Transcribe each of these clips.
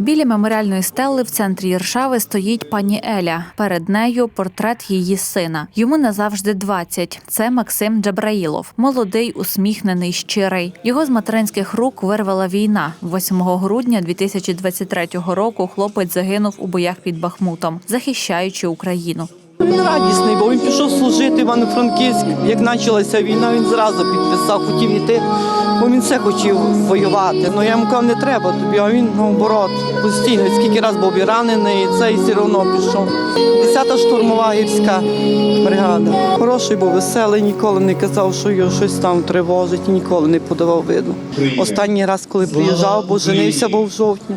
Біля меморіальної стели в центрі Єршави стоїть пані Еля. Перед нею портрет її сина. Йому назавжди 20. Це Максим Джабраїлов. Молодий, усміхнений, щирий. Його з материнських рук вирвала війна. 8 грудня 2023 року хлопець загинув у боях під Бахмутом, захищаючи Україну. Він радісний, бо він пішов служити в Івано-Франківськ. Як почалася війна, він зразу підписав, хотів йти, бо він все хотів воювати. Ну я йому казав, не треба тобі, а він наоборот постійно. Скільки раз був і ранений, і це і все одно пішов. Десята штурмова гірська бригада. Хороший був, веселий, ніколи не казав, що його щось там тривожить, ніколи не подавав виду. Останній раз, коли приїжджав, бо женився був в жовтні,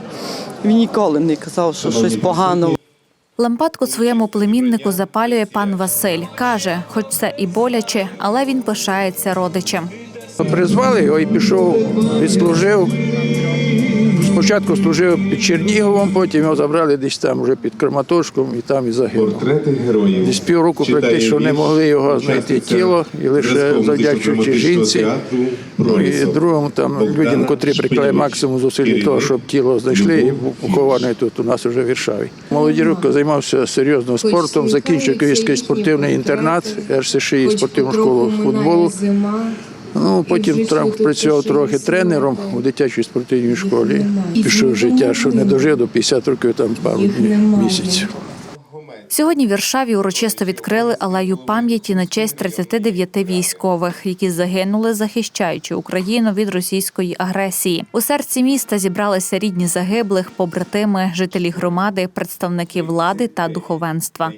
він ніколи не казав, що щось погано. Лампадку своєму племіннику запалює пан Василь. Каже, хоч це і боляче, але він пишається родичем. Призвали його і пішов, відслужив. Спочатку служив під Черніговом, потім його забрали десь там вже під Краматорськом і там і загинув. Героїв. Десь півроку практично не могли його знайти тіло, і лише завдячуючи жінці. Ну і другому там Богдана людям, котрі приклали максимум зусиль того, щоб тіло знайшли і був похований тут у нас вже в Віршаві. Молоді роки займався серйозно спортом, закінчив Київський спортивний інтернат, РСШІ спортивну школу футболу. Ну, потім там працював трохи тренером у дитячій спортивній школі. Пішов в життя, що не дожив до 50 років, там пару днів, місяців. Сьогодні в Віршаві урочисто відкрили алею пам'яті на честь 39 військових, які загинули, захищаючи Україну від російської агресії. У серці міста зібралися рідні загиблих, побратими, жителі громади, представники влади та духовенства.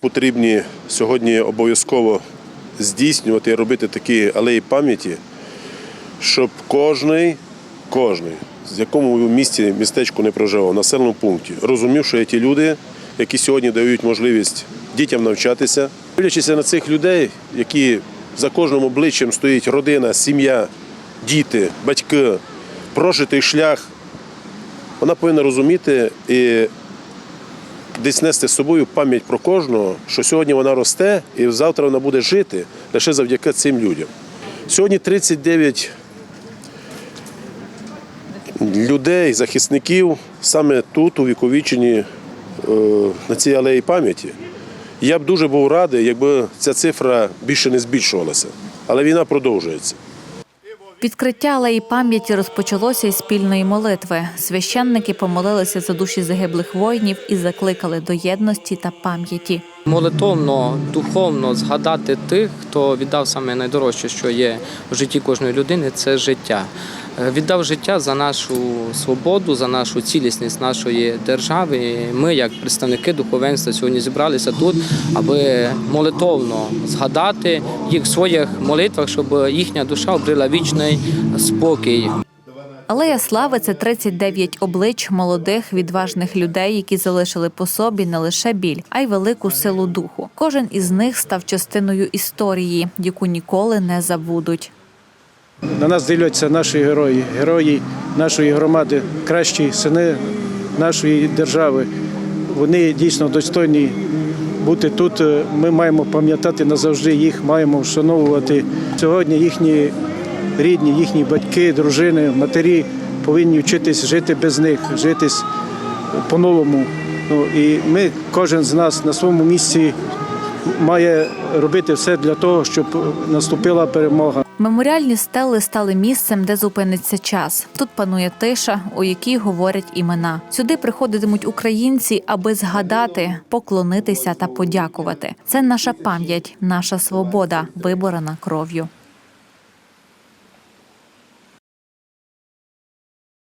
потрібні сьогодні обов'язково здійснювати і робити такі алеї пам'яті, щоб кожний, кожний, з якому місті містечку не проживав, населеному пункті, розумів, що є ті люди, які сьогодні дають можливість дітям навчатися, дивлячись на цих людей, які за кожним обличчям стоїть родина, сім'я, діти, батьки, прожитий шлях, вона повинна розуміти і десь нести з собою пам'ять про кожного, що сьогодні вона росте і завтра вона буде жити лише завдяки цим людям. Сьогодні 39 людей, захисників саме тут, у Віковічині, е, на цій алеї пам'яті. Я б дуже був радий, якби ця цифра більше не збільшувалася. Але війна продовжується. Відкриття алеї пам'яті розпочалося із спільної молитви. Священники помолилися за душі загиблих воїнів і закликали до єдності та пам'яті. молитовно, духовно згадати тих, хто віддав саме найдорожче, що є в житті кожної людини, це життя. Е, Віддав життя за нашу свободу, за нашу цілісність нашої держави. Ми, як представники духовенства, сьогодні зібралися тут, аби молитовно згадати їх в своїх молитвах, щоб їхня душа обрила вічний спокій. Алея слави це 39 облич молодих, відважних людей, які залишили по собі не лише біль, а й велику силу духу. Кожен із них став частиною історії, яку ніколи не забудуть. На нас дивляться наші герої, герої нашої громади, кращі сини нашої держави. Вони дійсно достойні бути тут. Ми маємо пам'ятати назавжди їх, маємо вшановувати. Сьогодні їхні рідні, їхні батьки, дружини, матері повинні вчитись жити без них, житись по-новому. Ну, і ми, кожен з нас на своєму місці має робити все для того, щоб наступила перемога. Меморіальні стели стали місцем, де зупиниться час. Тут панує тиша, у якій говорять імена. Сюди приходитимуть українці, аби згадати, поклонитися та подякувати. Це наша пам'ять, наша свобода, виборена кров'ю.